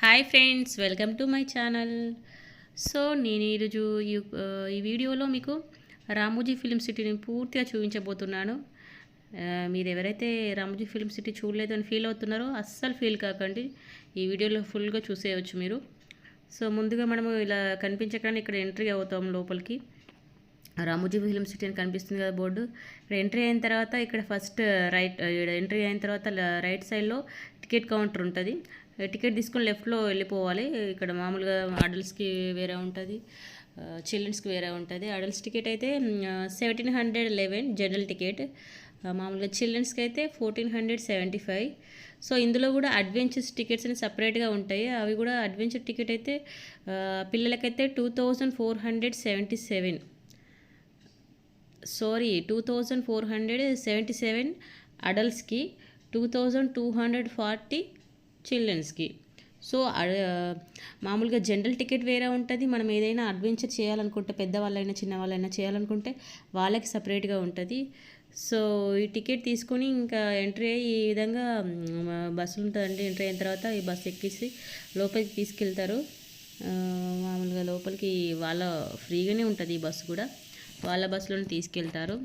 Hi friends welcome to my channel. So నేను ఈరోజు ఈ ఈ వీడియోలో మీకు రామోజీ ఫిలిం సిటీని పూర్తిగా చూపించబోతున్నాను. మీరు ఎవరైతే రామోజీ ఫిలిం సిటీ చూడలేదు అని ఫీల్ అవుతున్నారో అస్సలు ఫీల్ కాకండి. ఈ వీడియోలో ఫుల్గా చూసేయచ్చు మీరు. సో ముందుగా మనము ఇలా కనిపించగానే ఇక్కడ ఎంట్రీ అవుతాం లోపలికి. రామోజీ ఫిలిం సిటీ అని కనిపిస్తుంది కదా బోర్డు. ఇక్కడ ఎంట్రీ అయిన తర్వాత ఇక్కడ ఫస్ట్ రైట్ ఎంట్రీ అయిన తర్వాత రైట్ సైడ్లో టికెట్ కౌంటర్ ఉంటుంది. టికెట్ తీసుకొని లెఫ్ట్లో వెళ్ళిపోవాలి. ఇక్కడ మామూలుగా అడల్ట్స్కి వేరే ఉంటుంది చిల్డ్రన్స్కి వేరే ఉంటుంది. అడల్ట్స్ టికెట్ అయితే seventeen hundred eleven general ticket మామూలుగా చిల్డ్రన్స్కి అయితే fourteen hundred seventy five so ఇందులో కూడా అడ్వెంచర్స్ టికెట్స్ అని సపరేట్గా ఉంటాయి. అవి కూడా అడ్వెంచర్ టికెట్ అయితే పిల్లలకైతే two thousand four hundred seventy seven sorry two thousand four hundred seventy seven అడల్ట్స్కి two thousand two hundred forty చిల్డ్రన్స్కి. So మామూలుగా జనరల్ టికెట్ వేరే ఉంటుంది. మనం ఏదైనా అడ్వెంచర్ చేయాలనుకుంటే పెద్దవాళ్ళైనా చిన్నవాళ్ళైనా చేయాలనుకుంటే వాళ్ళకి సపరేట్గా ఉంటుంది. సో ఈ టికెట్ తీసుకొని ఇంకా ఎంట్రీ అయ్యి ఈ విధంగా బస్సులు ఉంటుందండి ఎంట్రీ అయిన తర్వాత ఈ బస్సు ఎక్కిసి లోపలికి తీసుకెళ్తారు. మామూలుగా లోపలికి వాళ్ళ ఫ్రీగానే ఉంటుంది ఈ బస్సు కూడా. వాళ్ళ బస్సులోనే తీసుకెళ్తారు.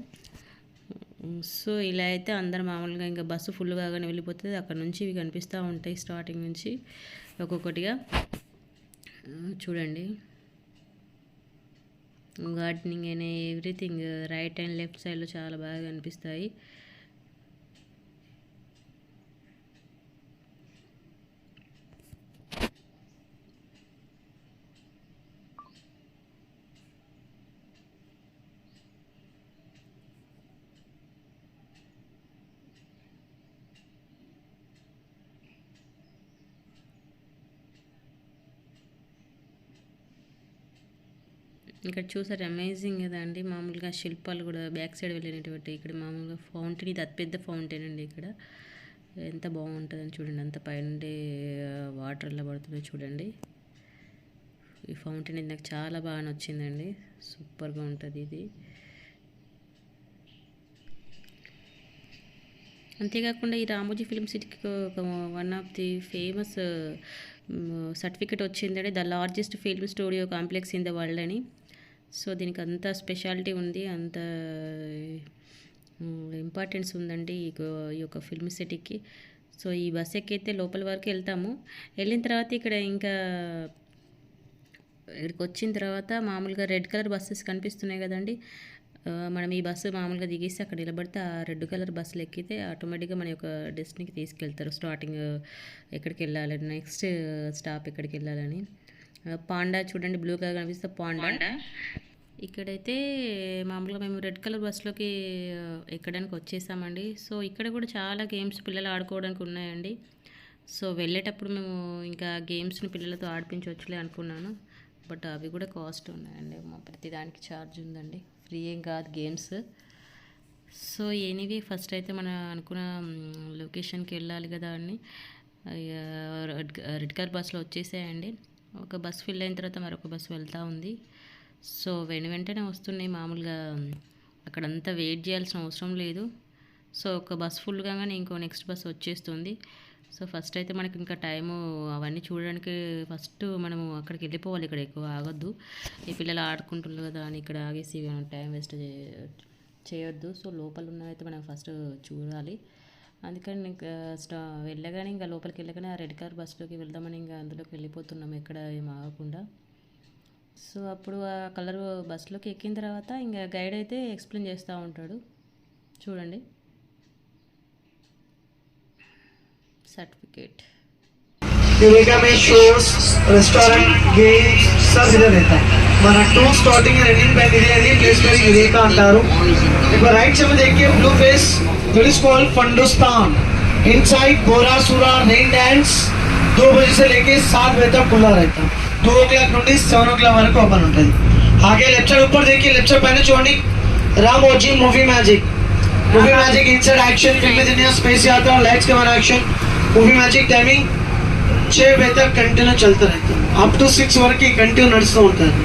సో ఇలా అయితే అందరు మామూలుగా ఇంకా బస్సు ఫుల్ కాగానే వెళ్ళిపోతుంది. అక్కడ నుంచి ఇవి కనిపిస్తూ ఉంటాయి స్టార్టింగ్ నుంచి ఒక్కొక్కటిగా. చూడండి. గార్డెనింగ్ అయినా ఎవ్రీథింగ్ రైట్ అండ్ లెఫ్ట్ సైడ్లో చాలా బాగా కనిపిస్తాయి. ఇక్కడ చూసారు అమేజింగ్ కదా అండి. మామూలుగా శిల్పాలు కూడా బ్యాక్ సైడ్ వెళ్ళినటువంటి ఇక్కడ మామూలుగా ఫౌంటైన్ ఇది అతిపెద్ద ఫౌంటైన్ అండి ఇక్కడ. ఎంత బాగుంటుందని చూడండి అంత పైనుండి వాటర్ ఎలా పడుతుందో చూడండి. ఈ ఫౌంటైన్ ఇది నాకు చాలా బాగా నచ్చిందండి. సూపర్గా ఉంటుంది ఇది. అంతేకాకుండా ఈ రామోజీ ఫిలిం సిటీకి ఒక one of the famous certificate వచ్చిందండి. The largest film studio complex in the world అని. సో దీనికి అంత స్పెషాలిటీ ఉంది అంత ఇంపార్టెన్స్ ఉందండి ఈ యొక్క ఫిల్మ్ సిటీకి సో ఈ బస్ ఎక్కైతే లోపల వరకు వెళ్తాము. వెళ్ళిన తర్వాత ఇక్కడ ఇంకా ఇక్కడికి వచ్చిన తర్వాత మామూలుగా రెడ్ కలర్ బస్సెస్ కనిపిస్తున్నాయి కదండి. మనం ఈ బస్సు మామూలుగా దిగేసి అక్కడ నిలబడితే ఆ రెడ్ కలర్ బస్సులు ఎక్కితే ఆటోమేటిక్గా మన యొక్క డెస్టినీకి తీసుకెళ్తారు. స్టార్టింగ్ ఎక్కడికి వెళ్ళాలి నెక్స్ట్ స్టాప్ ఎక్కడికి వెళ్ళాలని. పాండా చూడండి బ్లూ కలర్ కనిపిస్తే పాండా. ఇక్కడైతే మామూలుగా మేము రెడ్ కలర్ బస్సులోకి ఎక్కడానికి వచ్చేసామండి. సో ఇక్కడ కూడా చాలా గేమ్స్ పిల్లలు ఆడుకోవడానికి ఉన్నాయండి. సో వెళ్ళేటప్పుడు మేము ఇంకా గేమ్స్ని పిల్లలతో ఆడిపించవచ్చులే అనుకున్నాను. బట్ అవి కూడా కాస్ట్ ఉన్నాయండి. మా ప్రతిదానికి ఛార్జ్ ఉందండి. ఫ్రీ ఏం కాదు గేమ్స్ సో ఎనీవే ఫస్ట్ అయితే మన అనుకున్న లొకేషన్కి వెళ్ళాలి కదా అని రెడ్ రెడ్ కలర్ బస్సులో వచ్చేసాయండి. ఒక బస్ ఫిల్ అయిన తర్వాత మరొక బస్సు వెళ్తూ ఉంది. సో వెను వెంటనే వస్తున్నాయి మామూలుగా అక్కడంతా వెయిట్ చేయాల్సిన అవసరం లేదు. సో ఒక బస్ ఫుల్ కాగానే ఇంకో నెక్స్ట్ బస్ వచ్చేస్తుంది. సో ఫస్ట్ అయితే మనకి ఇంకా టైము అవన్నీ చూడడానికి ఫస్ట్ మనము అక్కడికి వెళ్ళిపోవాలి ఇక్కడ ఎక్కువ ఆగొద్దు. ఈ పిల్లలు ఆడుకుంటున్నారు కదా అని ఇక్కడ ఆగేసి టైం వేస్ట్ చేయొద్దు. సో లోపల ఉన్నవైతే మనం ఫస్ట్ చూడాలి. అందుకని ఇంకా స్టా వెళ్ళగానే ఇంకా లోపలికి వెళ్ళగానే ఆ రెడ్ కార్ బస్సులోకి వెళ్దామని ఇంకా అందులోకి వెళ్ళిపోతున్నాం ఎక్కడ ఏం ఆగకుండా సో అప్పుడు ఆ కలర్ బస్సులోకి ఎక్కిన తర్వాత ఇంకా గైడ్ అయితే ఎక్స్ప్లెయిన్ చేస్తూ ఉంటాడు చూడండి సర్టిఫికేట్ యువికా में शोज रेस्टोरेंट गेम्स सब इधर रहता है మన టూ స్టార్టింగ్ రన్నింగ్ బ్యాండ్ ఇదే అది ప్లేస్ పేరు యురేకా అంటారు ఇప్పుడు రైట్ సైడ్ देखिए blue face this is called Fundustan inside Borasura rain dance दो बजे से लेके सात बजे तक खुला रहता है టూ ఓ క్లాక్ నుండి సెవెన్ ఓ క్లాక్ వరకు ఓపెన్ ఉంటుంది आगे लेफ्ट साइड ऊपर देखिए लेफ्ट साइड पहले చూడండి Ramoji movie magic movie magic inside action film दुनिया स्पेस आता है लाइट्स के मारा एक्शन मूवी मैजिक टाइमिंग छः बजे तक कंटिन्यू चलता रहता है अप टू सिक्स वर्क की कंटिन्यू నడుస్తూ ఉంటుంది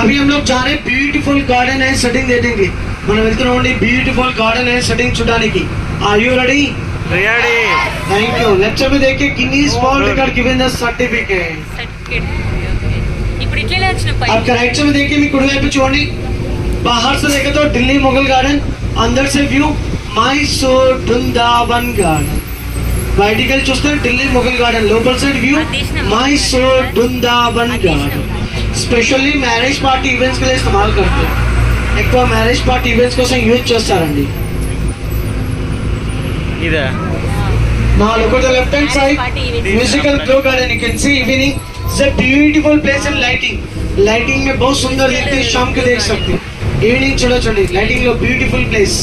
अभी हम लोग जा रहे हैं ब्यूटीफुल गार्डन है सेटिंग देने के लिए मनमी ब्यूटिफुल गारडन सैटिंग चूडा की आयू ready ready thank you let's अभी देखिए Guinness world record given the certificate अब करेक्ट में देखिए मैं कुड़ वाइप चूंडी बाहर से देखे तो दिल्ली मुगल गार्डन अंदर से व्यू मैसूर वृंदावन गार्डन बैठक चुस्त Delhi Mughal garden local side view Mysore Vrindavan garden specially marriage party events के लिए इस्तेमाल करते हैं। ఎక్కువ మ్యారేజ్ పార్టీ ఈవెంట్స్ కోసం యూజ్ చేస్తారండి ఇదా Now look at the left hand side. Musical glow garden. You can see evening. It's a beautiful place in lighting. Lighting में बहुत सुंदर दिखते हैं शाम को देख सकते हैं ఈవినింగ్ చూడొచ్చండి లైటింగ్ లో బ్యూటిఫుల్ ప్లేస్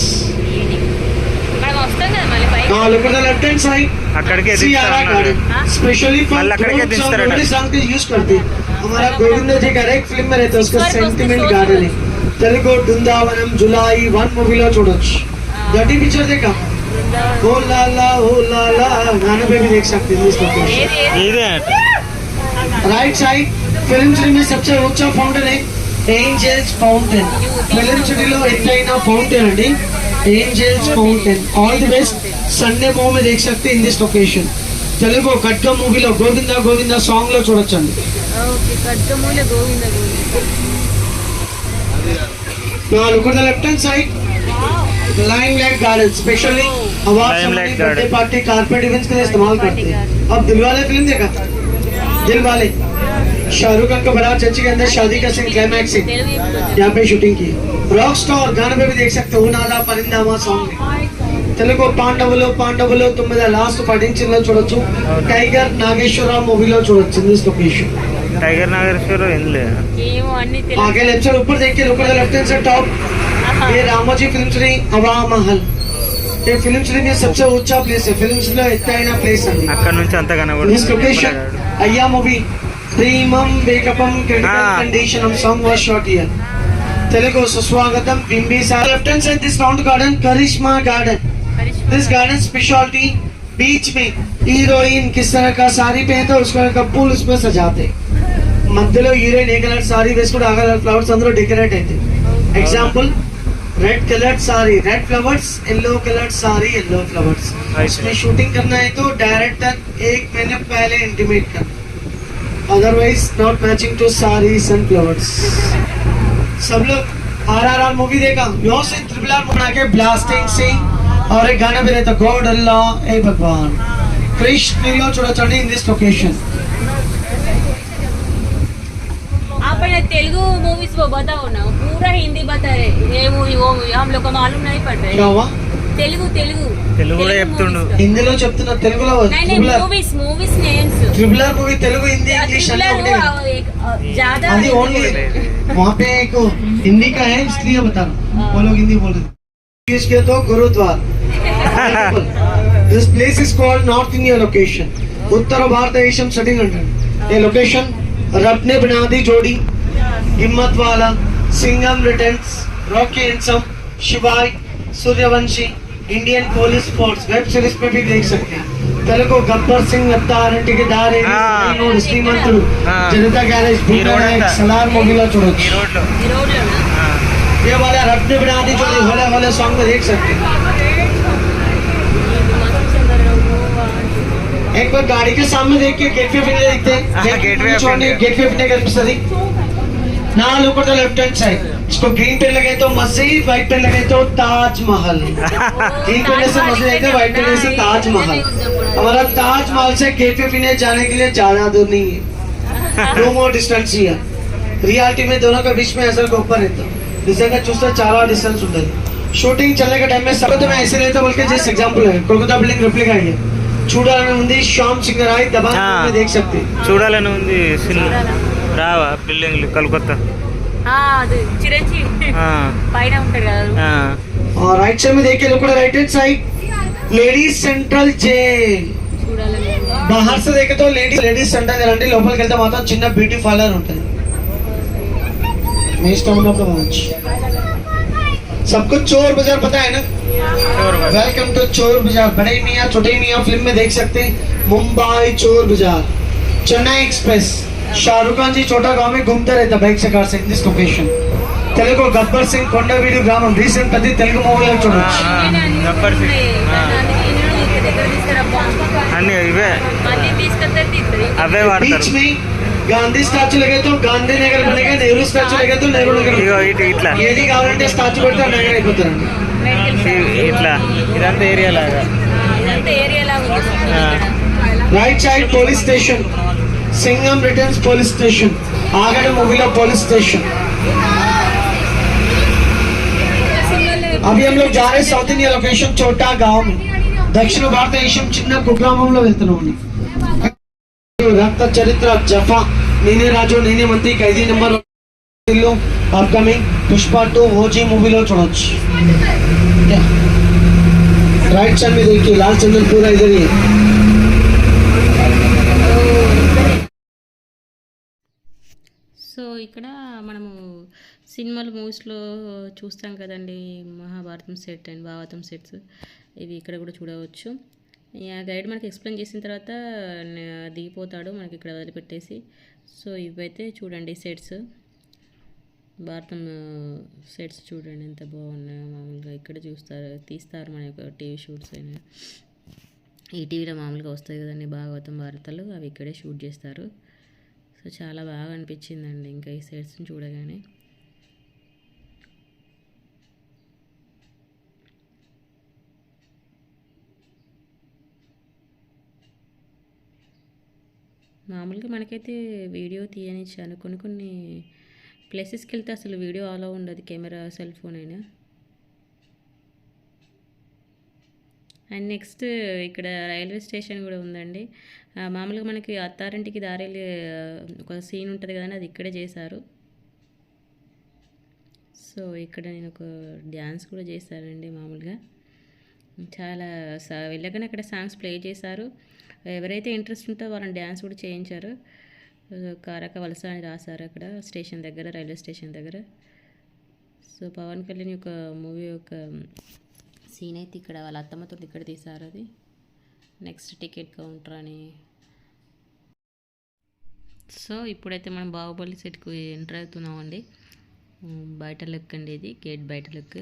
మనం వస్తాం కదా మళ్ళీ పైకి now look at the left hand side అక్కడికే सियारा దించుతా गार्डन स्पेशली फॉर मल्ल अकड़ के सॉन्ग दिखता मेलोडी सॉन्ग के यूज करते हैं हमारा गोविंद जी का एक फिल्म में रहता है उसका सेंटिमेंट गार्डन है తెలుగు బృందావనం జులై వన్ మూవీలో చూడొచ్చు దటి पिक्चर देखा ओ लाला ओ लाला गाने पे भी देख सकते हैं इस लोकेशन ఏది ఏది ఇదే అంట राइट साइड फिल्म सिटी में सबसे ऊंचा फाउंटेन है ఏంజల్స్ ఫౌంటైన్ ఫిలిం సిటీలో ఎత్తైన ఫౌంటైన్ అండి angels fountain all the best Sunday movie में देख सकते in this location Telugu Khadga మూవీలో గోవింద గోవింద సాంగ్ లో చూడొచ్చండి Now look at the left hand side. Limelight Garden, specially award Limelight birthday Garden. Party carpet events के लिए इस्तेमाल करते हैं अब दिलवाले फिल्म देखा दिलवाले शाहरुख खान का बड़ा चर्ची के अंदर शादी का सीन क्लाइमैक्स सीन తెలుగు చెప్పుకోవచ్చు. यहाँ पे शूटिंग की रॉक स्टार गाने पे भी देख सकते हो नाला परिंदामा సాంగ్ తెలుగు పాండవులు పాండవులు తొమ్మిది లాస్ట్ పఠించిన చూడొచ్చు టైగర్ నాగేశ్వరరావు మూవీలో చూడొచ్చు దిస్ లొకేషన్ టైగర్ నాగేశ్వరరావు ఏం లేదు ఏమో అన్ని आगे తెలుగు लेफ्ट साइड ऊपर देखिए ऊपर लेफ्ट हैंड से टॉप ये रामोजी फिल्म सिटी हवा महल ये फिल्म सिटी में सबसे ऊंचा प्लेस है फिल्म सिटी లో ఎత్తైన ప్లేస్ అండి అక్కడ నుంచి అంత దిస్ లొకేషన్ కనబడుతుంది అయ్యా movie Premam వేకపం critical Ah. Condition of song was shot here Telugu Suswagatham Bimbisara left hand side this round garden Karishma garden this garden speciality बीच में हीरोइन किस तरह का साड़ी पहनते हैं उसका कपूल उसमें सजाते हैं. మధ్యలో యూరియన్ ఏ కలర్ సారీ వేసుకుంటే ఆ colour flowers red colour sari red flowers yellow colour sari yellow flowers इसमें शूटिंग करना है तो डायरेक्टर एक महीने पहले इंटीमेट कर अदरवाइज़ नॉट मैचिंग टू सारी सन फ्लवर्स सब लोग आर आर आर मूवी देखा? नौ से ट्रिपल आर बना के ब्लास्टिंग से और एक गाना भी रहता गॉड अल्लाह ए भगवान। कृष्ण मेरी और छोड़ा चढ़ी इन दिस लोकेशन आप पहले तेलुगु मूवीज वो बताओ ना पूरा हिंदी बता रहे ये मूवी वो मूवी हम लोग को मालूम नहीं पड़ क्या रहा हुआ తెలుగు తెలుగు తెలుగు కూడా చెప్తుండు. హిందీలో చెప్తున్నా తెలుగులో triple R movies movies names triple R movie Telugu Hindi English అన్నీ ఒకటే కదా. ज्यादा अभी ओनली वहाँ पे एक हिंदी का है इसलिए बता रहा हूँ वो लोग हिंदी बोल रहे इसके तो Gurudwara this place is called north India location उत्तर భారతదేశం సెటింగ్ అంటారు ఏ లొకేషన్ రబ్నే బనాది జోడి Himmatwala Singham returns Rocky handsome Shivaay Sooryavanshi Indian police force web series पे भी देख सकते हैं తెలుగు గబ్బర్ సింగ్ అత్తారింటికి దారి Ah. Srimanthudu Ah. Janatha garage ఈ రోడ్ అంతా. సలార్ మూవీలో ఈ చూడొచ్చు రోడ్లో ఈ రోడ్లోనా ఆ. ये वाला रब्ने बनादी जो होले होले सॉन्ग में देख सकते हैं एक बार गाड़ी के सामने देख के गेट वे फिरने देखते हैं हाँ, Gateway of छोड़ने India. गेट నాలుగు तो लेफ़्ट हैंड साइड इसको ग्रीन पेन लगे तो मस्जिद व्हाइट पेन लगे तो ताजमहल. ग्रीन पेन से मस्जिद है व्हाइट पेन से ताजमहल. हमारा ताजमहल से कैफ़े पीने जाने के लिए ज़्यादा दूर नहीं है. नो मोर डिस्टेंस ही है रियलिटी में दोनों के बीच में असल गोपर रहता है. जिससे का चुस्त चारा डिस्टेंस होता है. शूटिंग चलने के टाइम में सब तो मैं ऐसे లేతో बोल के जैसे एग्जांपल है. कोलकाता बिल्डिंग रिप्लिका है चूड़ा लेने చూడాలని ఉంది శ్యామ్ సింగ్ రాయ్ देख सकते चूड़ा लेने ఉంది సినిమా రావా బిల్డింగ్లు కలకత్తా అది చిరంజీవి ఆ, పైన ఉంటాడు కదా ఆ. और राइट साइड में देखिए लोग right hand side ladies central jail చూడాలని बाहर से देखे तो लेडीज लेडीज सेंट्रल जेल అంటే లోపలికి వెళ్తే మాత్రం చిన్న బ్యూటీ పార్లర్ ఉంటుంది మీ ఇష్టం ఉన్నప్పుడు వెళ్ళొచ్చు सबको चोर बाजार पता है ना చోరు బాగా. वेलकम टू चोर बाजार बड़े मियाँ छोटे मियाँ फिल्म में देख सकते हैं मुंबई चोर बाजार चेन्नई एक्सप्रेस शाहरुख खान जी छोटा गांव में घूमते रहता बाइक से कार से दिस लोकेशन తెలుగు గబ్బర్ సింగ్ కొండవీడి గ్రామం రీసెంట్ అది తెలుగు మూవీలో ఆ, చూడొచ్చు ఆ, గబ్బర్ సింగ్. ఆ. అన్ని ఇవే మళ్ళీ తీసుకొస్తే తీస్తుంది అవే बीच వాడతారు में गांधी स्टैचू लगे तो गांधी नगर बनेगा नेहरू स्टैचू लगे तो नेहरू नगर ఇగో बनेगा। ఇటు ఇట్లా ఏది కావాలంటే స్టాచ్యూ పెడితే ఆ నగర్ అయిపోతారండి ఇ- ఇట్లా ఇదంతా ఏరియా లాగా ఇదంతా ఏరియా లాగా ఉంది ఆ. Right side police station Singham returns police station Aagadu మూవీలో పోలీస్ स्टेशन अभी हम लोग जा रहे हैं साउथ इंडिया लोकेशन छोटा गांव में దక్షిణ భారతదేశం చిన్న కుగ్రామంలో వెళ్తున్నాం రక్త చరిత్ర జఫా నేనే రాజు నేనే మంత్రి ఖైదీ నెంబర్ ఇల్లు అప్కమింగ్ పుష్ప టూ ఓజీ మూవీలో చూడొచ్చు రైట్ సైడ్ మీద देखिए लाल चंदन సో ఇక్కడ మనము సినిమాలు మూవీస్లో చూస్తాం కదండి Mahabharatam set and Bhagavatam sets. ఇవి ఇక్కడ కూడా చూడవచ్చు. గైడ్ మనకి ఎక్స్ప్లెయిన్ చేసిన తర్వాత దిగిపోతాడు మనకి ఇక్కడ వదిలిపెట్టేసి. సో ఇవైతే చూడండి సెట్స్. భారతం సెట్స్ చూడండి ఎంత బాగున్నాయో మామూలుగా ఇక్కడ చూస్తారు తీస్తారు మన యొక్క టీవీ షూట్స్ అయినా. ఈ టీవీలో మామూలుగా వస్తాయి కదండి భాగవతం వార్తలు అవి ఇక్కడే షూట్ చేస్తారు. సో చాలా బాగా అనిపించిందండి ఇంకా ఈ సైడ్స్ని చూడగానే. మామూలుగా మనకైతే వీడియో తీయనిచ్చాను. కొన్ని కొన్ని ప్లేసెస్కి వెళ్తే అసలు వీడియో అలా ఉండదు. కెమెరా సెల్ ఫోన్ అయినా. అండ్ నెక్స్ట్ ఇక్కడ రైల్వే స్టేషన్ కూడా ఉందండి. మామూలుగా మనకి అత్తారింటికి దారేలి ఒక సీన్ ఉంటుంది కదండి అది ఇక్కడే చేశారు. సో ఇక్కడ నేను ఒక డ్యాన్స్ కూడా చేశానండి మామూలుగా. చాలా వెళ్ళగానే అక్కడ సాంగ్స్ ప్లే చేశారు. ఎవరైతే ఇంట్రెస్ట్ ఉంటే వాళ్ళని డ్యాన్స్ కూడా చేయించారు. కారక వలస అని రాశారు అక్కడ స్టేషన్ దగ్గర రైల్వే స్టేషన్ దగ్గర. సో పవన్ కళ్యాణ్ యొక్క మూవీ యొక్క సీన్ అయితే ఇక్కడ వాళ్ళ అత్తమ్మతో ఇక్కడ తీశారు అది? నెక్స్ట్ టికెట్ కౌంటర్ అని. సో ఇప్పుడైతే మనం బాహుబలి సెట్కు ఎంటర్ అవుతున్నామండి. బయట లుక్ అండి ఇది గేట్ బయట లుక్.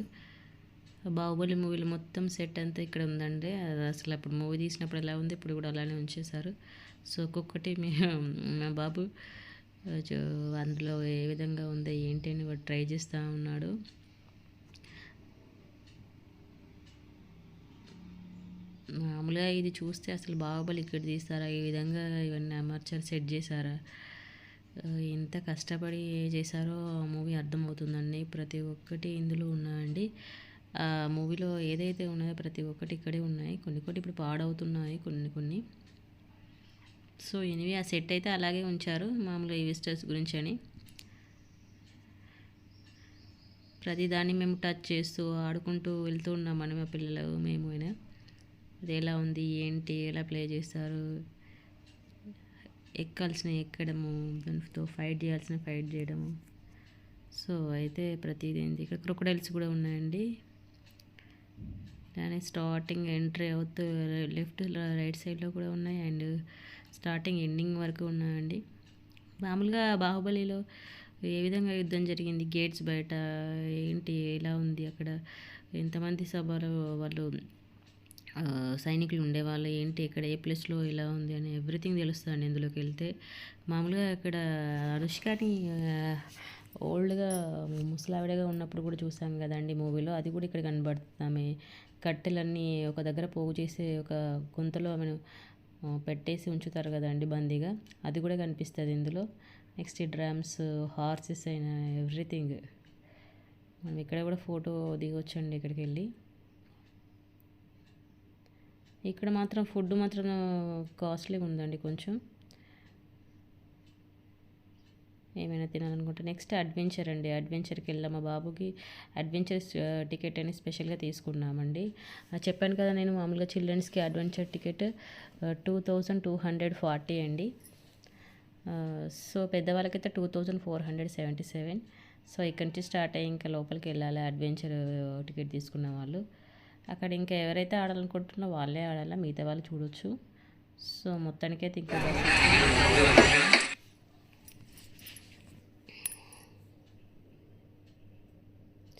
బాహుబలి మూవీలో మొత్తం సెట్ అంతా ఇక్కడ ఉందండి. అది అసలు అప్పుడు మూవీ తీసినప్పుడు ఎలా ఉంది ఇప్పుడు కూడా అలానే ఉంచేశారు. సో ఒక్కొక్కటి మేము మా బాబు అందులో ఏ విధంగా ఉందో ఏంటి అని వాడు ట్రై చేస్తూ ఉన్నాడు. మామూలుగా ఇది చూస్తే అసలు బాహుబలి ఇక్కడ తీస్తారా ఈ విధంగా ఇవన్నీ అమర్చారు సెట్ చేశారా? ఎంత కష్టపడి చేశారో ఆ మూవీ అర్థమవుతుందండి. ప్రతి ఒక్కటి ఇందులో ఉన్నాయండి. ఆ మూవీలో ఏదైతే ఉన్నాయో ప్రతి ఒక్కటి ఇక్కడే ఉన్నాయి. కొన్ని కొన్ని ఇప్పుడు పాడవుతున్నాయి కొన్ని కొన్ని. సో ఎనివి ఆ సెట్ అయితే అలాగే ఉంచారు మామూలుగా ఈ విజిటర్స్ గురించి అని ప్రతిదాన్ని మేము టచ్ చేస్తూ ఆడుకుంటూ వెళ్తూ ఉన్నాం మనం మా పిల్లలు మేము అయినా. అది ఎలా ఉంది? ఏంటి? ఎలా ప్లే చేస్తారు? ఎక్కాల్సిన ఎక్కడము? దానితో ఫైట్ చేయాల్సిన ఫైట్ చేయడము. సో అయితే ప్రతిదీ ఏంది? ఇక్కడ క్రొకడైల్స్ కూడా ఉన్నాయండి. దాని స్టార్టింగ్ ఎంట్రీ అవుతూ లెఫ్ట్ రైట్ సైడ్లో కూడా ఉన్నాయి. అండ్ స్టార్టింగ్ ఎండింగ్ వరకు ఉన్నాయండి. మామూలుగా బాహుబలిలో ఏ విధంగా యుద్ధం జరిగింది? గేట్స్ బయట ఏంటి? ఎలా ఉంది? అక్కడ ఎంతమంది సభలో వాళ్ళు సైనికులు ఉండేవాళ్ళు ఏంటి ఇక్కడ ఏ ప్లేస్లో ఎలా ఉంది అని ఎవ్రీథింగ్ తెలుస్తుంది ఇందులోకి వెళ్తే. మామూలుగా ఇక్కడ అనుష్కని ఓల్డ్గా ముసలావిడగా ఉన్నప్పుడు కూడా చూసాం కదండి మూవీలో. అది కూడా ఇక్కడ కనబడుతుంది కట్టెలన్నీ ఒక దగ్గర పోగు చేసి ఒక గుంతలో ఆమెను పెట్టేసి ఉంచుతారు కదండి బందీగా. అది కూడా కనిపిస్తుంది ఇందులో. నెక్స్ట్ డ్రమ్స్ హార్సెస్ అయిన ఎవ్రీథింగ్. మనం ఇక్కడ కూడా ఫోటో దిగొచ్చండి ఇక్కడికి వెళ్ళి. ఇక్కడ మాత్రం ఫుడ్ మాత్రం కాస్ట్లీగా ఉందండి కొంచెం. ఏమైనా తినాలనుకుంటే నెక్స్ట్ అడ్వెంచర్ అండి. అడ్వెంచర్కి వెళ్ళాం. మా బాబుకి అడ్వెంచర్ టికెట్ అని స్పెషల్గా తీసుకున్నామండి. చెప్పాను కదా నేను మామూలుగా చిల్డ్రన్స్కి adventure ticket two thousand two hundred forty అండి. So పెద్దవాళ్ళకైతే two thousand four hundred seventy seven. So ఇక్కడి నుంచి స్టార్ట్ అయ్యి ఇంకా లోపలికి వెళ్ళాలి. అడ్వెంచర్ టికెట్ తీసుకున్న వాళ్ళు. అక్కడ ఇంకా ఎవరైతే ఆడాలనుకుంటున్నారో వాళ్ళే ఆడాలా? మిగతా వాళ్ళు చూడొచ్చు. సో మొత్తానికైతే ఇంకా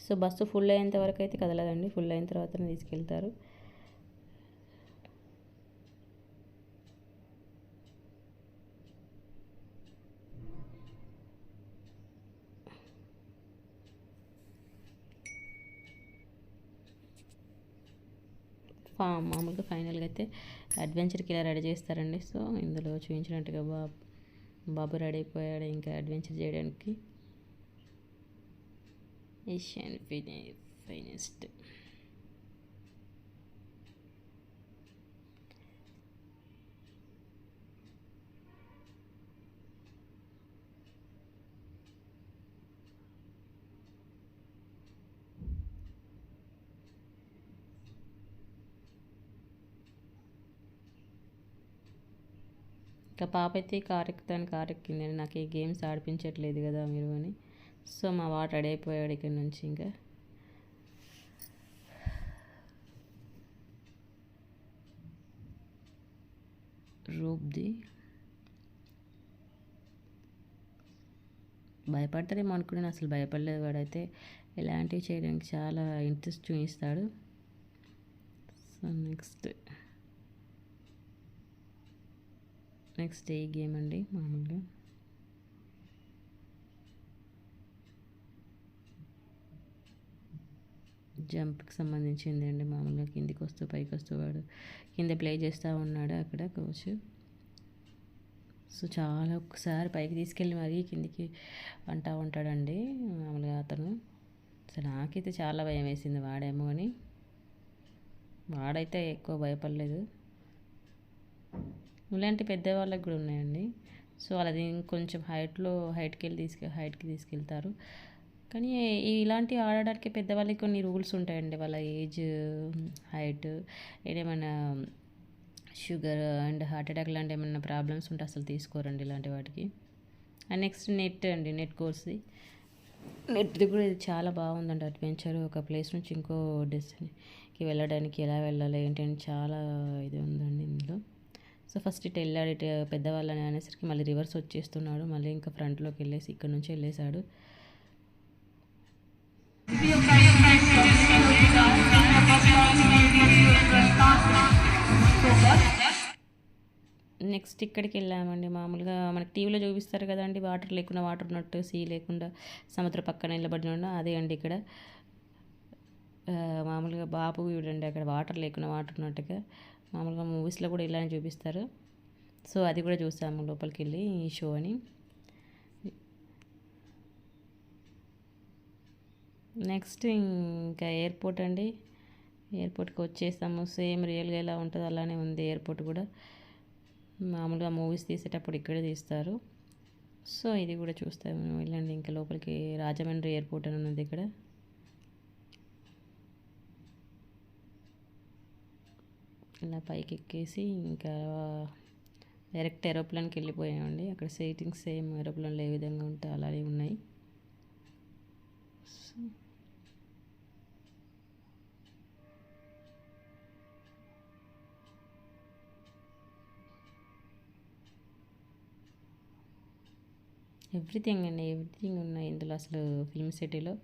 సో బస్సు ఫుల్ అయ్యేంత వరకు అయితే కదలదండి. ఫుల్ అయిన తర్వాతనే తీసుకెళ్తారు. ఫా మామూలుగా ఫైనల్గా అయితే అడ్వెంచర్కి ఇలా రెడీ చేస్తారండి. సో ఇందులో చూపించినట్టుగా బాబు బాబు రెడీ అయిపోయాడు ఇంకా అడ్వెంచర్ చేయడానికి. ఏషియన్ ఫినే ఫైనెస్ట్ ఇంకా పాప అయితే కారెక్కుతాను కారెక్కిందని నాకు ఈ గేమ్స్ ఆడిపించట్లేదు కదా మీరు అని. సో మా వాడు రెడీ అయిపోయాడు ఇక్కడ నుంచి ఇంకా. రూప్ది. భయపడతారేమో అనుకున్నాను. అసలు భయపడలేదు వాడైతే ఇలాంటివి చేయడానికి చాలా ఇంట్రెస్ట్ చూపిస్తాడు. So next next a game అండి మామూలుగా. జంప్కి సంబంధించింది అండి మామూలుగా కిందికి వస్తూ పైకి వస్తూ వాడు కింద ప్లే చేస్తూ ఉన్నాడు అక్కడ కోచ్. సో చాలా ఒక్కసారి పైకి తీసుకెళ్ళి మరీ కిందికి అంటూ ఉంటాడండి మామూలుగా అతను. సో నాకైతే చాలా భయం వేసింది వాడేమో అని. వాడైతే ఎక్కువ భయపడలేదు. ఇలాంటి పెద్దవాళ్ళకి కూడా ఉన్నాయండి. సో వాళ్ళది ఇంకొంచెం హైట్లో హైట్కి వెళ్ళి తీసుకు హైట్కి తీసుకెళ్తారు. కానీ ఇలాంటివి ఆడడానికి పెద్దవాళ్ళకి కొన్ని రూల్స్ ఉంటాయండి. వాళ్ళ ఏజ్ హైట్ ఏదేమైనా షుగర్ అండ్ హార్ట్ అటాక్ లాంటి ఏమైనా ప్రాబ్లమ్స్ ఉంటే అసలు తీసుకోరండి ఇలాంటి వాటికి. అండ్ నెక్స్ట్ నెట్ అండి నెట్ కోర్స్ది. నెట్ది కూడా ఇది చాలా బాగుందండి అడ్వెంచర్. ఒక ప్లేస్ నుంచి ఇంకో డెస్టినీకి వెళ్ళడానికి ఎలా వెళ్ళాలి ఏంటి అని చాలా ఇది ఉందండి ఇందులో. సో ఫస్ట్ ఇటు వెళ్ళాడు ఇటు పెద్దవాళ్ళని అనేసరికి మళ్ళీ రివర్స్ వచ్చేస్తున్నాడు. మళ్ళీ ఇంకా ఫ్రంట్లోకి వెళ్ళేసి ఇక్కడ నుంచి వెళ్ళేశాడు. నెక్స్ట్ ఇక్కడికి వెళ్ళామండి. మామూలుగా మనకి టీవీలో చూపిస్తారు కదండి వాటర్ లేకుండా వాటర్ ఉన్నట్టు సీ లేకుండా సముద్ర పక్కన నిలబడిన అదే అండి ఇక్కడ. మామూలుగా బాబు చూడండి అక్కడ వాటర్ లేకుండా వాటర్ ఉన్నట్టుగా మామూలుగా మూవీస్లో కూడా ఇలానే చూపిస్తారు. సో అది కూడా చూసాము లోపలికి వెళ్ళి ఈ షో అని నెక్స్ట్ ఇంకా ఎయిర్పోర్ట్ అండి. ఎయిర్పోర్ట్కి వచ్చేసాము. సేమ్ రియల్గా ఎలా ఉంటుందో అలానే ఉంది ఎయిర్పోర్ట్ కూడా. మామూలుగా మూవీస్ తీసేటప్పుడు ఇక్కడే తీస్తారు. సో ఇది కూడా చూస్తాము వెళ్ళండి. ఇంకా లోపలికి రాజమండ్రి ఎయిర్పోర్ట్ అని ఉన్నది ఇక్కడ. ఇలా పైకి ఎక్కేసి ఇంకా డైరెక్ట్ ఏరోప్లేన్కి వెళ్ళిపోయామండి అక్కడ సీటింగ్స్ సేమ్ ఏరోప్లేన్లో ఏ విధంగా ఉంటే అలానే ఉన్నాయి. సో ఎవ్రీథింగ్ అండి ఎవ్రీథింగ్ ఉన్నాయి ఇందులో అసలు ఫిల్మ్ సిటీలో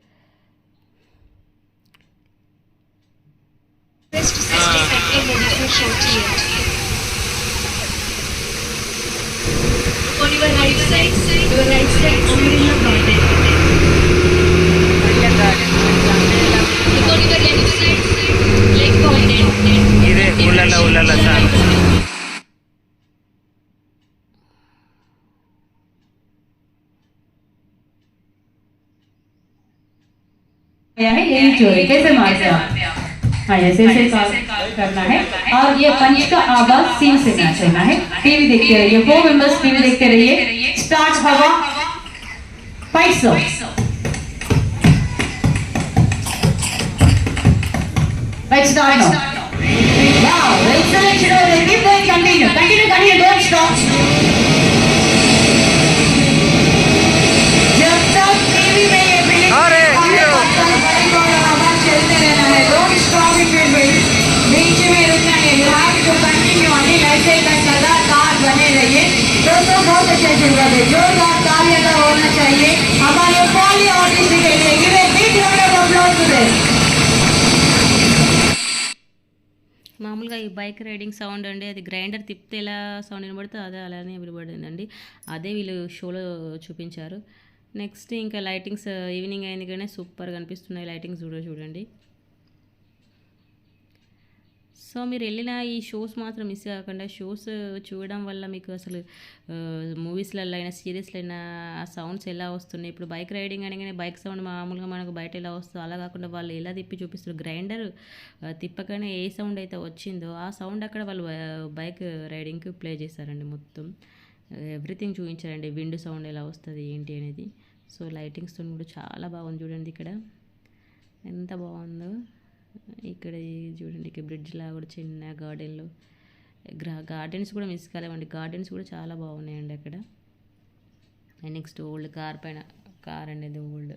48. On your right side, your right side, Amarilla Garden. Amarilla Garden. Look on your left side, Lake Garden. ಇದೆ ಉಲ್ಲಲ ಉಲ್ಲಲ ಸಾಂಗ್ है यही जो है कैसे मारते हैं हाँ ऐसे ऐसे करना है और ये पंच का आवाज़ सीन से होना है टीवी देखते रहिए फोर मेंबर्स टीवी देखते रहिए स्टार्ट हवा पैसो Let's start now. Wow, excellent, Shinoda. Keep going, continue. Continue, continue, don't stop. बीच में रुकना है you have to continue Anil ऐसे तक लगातार बने रहिए दोस्तों बहुत अच्छा शुरू कर दे जोरदार तालियां का होना चाहिए हमारे पॉली आर्टिस्ट के लिए give a big round of applause to them మామూలుగా ఈ బైక్ రైడింగ్ సౌండ్ అండి అది గ్రైండర్ తిప్పితే ఎలా సౌండ్ వినబడితే అదే అలానే వినబడిందండి అదే వీళ్ళు షోలో చూపించారు నెక్స్ట్ ఇంకా లైటింగ్స్ ఈవినింగ్ అయింది కానీ సూపర్గా అనిపిస్తున్నాయి లైటింగ్స్ కూడా చూడండి సో మీరు వెళ్ళిన ఈ షోస్ మాత్రం మిస్ కాకుండా షోస్ చూడడం వల్ల మీకు అసలు మూవీస్లలో అయినా సీరియస్లో అయినా ఆ సౌండ్స్ ఎలా వస్తున్నాయి? ఇప్పుడు బైక్ రైడింగ్ అనగానే బైక్ సౌండ్ మామూలుగా మనకు బయట ఎలా వస్తుందో అలా కాకుండా వాళ్ళు ఎలా తిప్పి చూపిస్తారు గ్రైండర్ తిప్పకనే ఏ సౌండ్ అయితే వచ్చిందో ఆ సౌండ్ అక్కడ వాళ్ళు బైక్ రైడింగ్కి ప్లే చేశారండి మొత్తం. ఎవ్రీథింగ్ చూపించారండి. విండ్ సౌండ్ ఎలా వస్తుంది ఏంటి అనేది. సో లైటింగ్స్తో కూడా చాలా బాగుంది చూడండి ఇక్కడ. ఎంత బాగుందో. ఇక్కడ చూడండి ఇక్కడ బ్రిడ్జ్ లాగా కూడా చిన్న గార్డెన్లు గ్రా గార్డెన్స్ కూడా మిస్ కాలేమండి. గార్డెన్స్ కూడా చాలా బాగున్నాయండి అక్కడ. అండ్ నెక్స్ట్ ఓల్డ్ కార్ పైన కార్ అండి ఇది old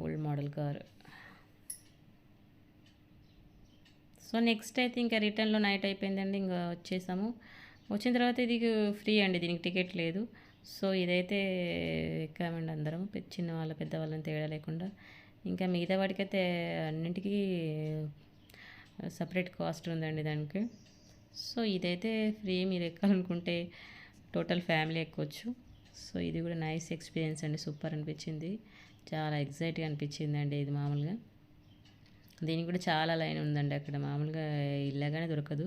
old model car so next అయితే ఇంకా రిటర్న్లో నైట్ అయిపోయిందండి ఇంకా వచ్చేసాము. వచ్చిన తర్వాత ఇది ఫ్రీ అండి దీనికి టికెట్ లేదు. సో ఇదైతే ఎక్కామండి అందరం చిన్న వాళ్ళ పెద్ద వాళ్ళని తేడా లేకుండా. ఇంకా మిగతా వాటికైతే అన్నింటికీ సపరేట్ కాస్ట్ ఉందండి దానికి. సో ఇదైతే ఫ్రీ మీరు ఎక్కాలనుకుంటే టోటల్ ఫ్యామిలీ ఎక్కొచ్చు. సో ఇది కూడా నైస్ ఎక్స్పీరియన్స్ అండి సూపర్ అనిపించింది. చాలా ఎగ్జైట్గా అనిపించింది అండి ఇది మామూలుగా. దీనికి కూడా చాలా లైన్ ఉందండి అక్కడ మామూలుగా ఇల్లగానే దొరకదు.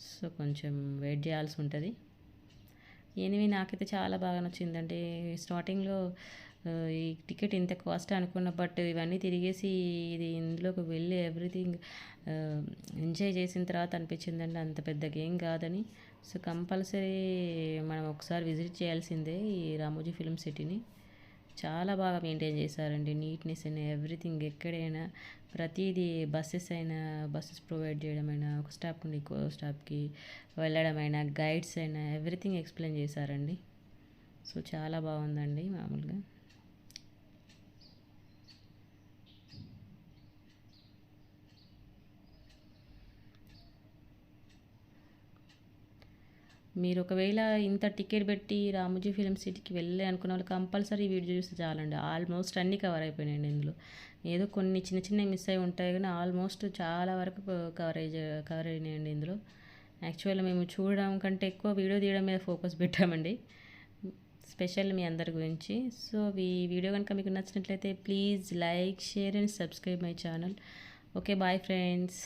సో కొంచెం వెయిట్ చేయాల్సి ఉంటుంది. ఎనివి నాకైతే చాలా బాగా నచ్చిందండి. స్టార్టింగ్లో ఈ టికెట్ ఇంత కాస్ట్ అనుకున్న బట్ ఇవన్నీ తిరిగేసి ఇది ఇందులోకి వెళ్ళి ఎవ్రీథింగ్ ఎంజాయ్ చేసిన తర్వాత అనిపించిందండి. అంత పెద్ద గేమ్ కాదని. సో కంపల్సరీ మనం ఒకసారి విజిట్ చేయాల్సిందే ఈ రామోజీ ఫిల్మ్ సిటీని. చాలా బాగా మెయింటైన్ చేశారండి. నీట్నెస్ అయినా ఎవ్రీథింగ్ ఎక్కడైనా ప్రతిదీ బస్సెస్ అయినా బస్సెస్ ప్రొవైడ్ చేయడమైనా ఒక స్టాప్ నుండి ఇంకో స్టాప్కి వెళ్ళడమైనా గైడ్స్ అయినా ఎవ్రీథింగ్ ఎక్స్ప్లెయిన్ చేశారండి. సో చాలా బాగుందండి మామూలుగా. మీరు ఒకవేళ ఇంత టికెట్ పెట్టి రామోజీ ఫిలిం సిటీకి వెళ్ళి అనుకున్న వాళ్ళు కంపల్సరీ వీడియో చూస్తే చాలండి. ఆల్మోస్ట్ అన్నీ కవర్ అయిపోయినాయండి ఇందులో. ఏదో కొన్ని చిన్న చిన్నవి మిస్ అయి ఉంటాయి కానీ ఆల్మోస్ట్ చాలా వరకు కవరేజ్ కవర్ అయినాయండి ఇందులో. యాక్చువల్గా మేము చూడడం కంటే ఎక్కువ వీడియో తీయడం మీద ఫోకస్ పెట్టామండి. స్పెషల్ మీ అందరి గురించి. సో ఈ వీడియో కనుక మీకు నచ్చినట్లయితే please like share and subscribe my channel. Okay bye friends.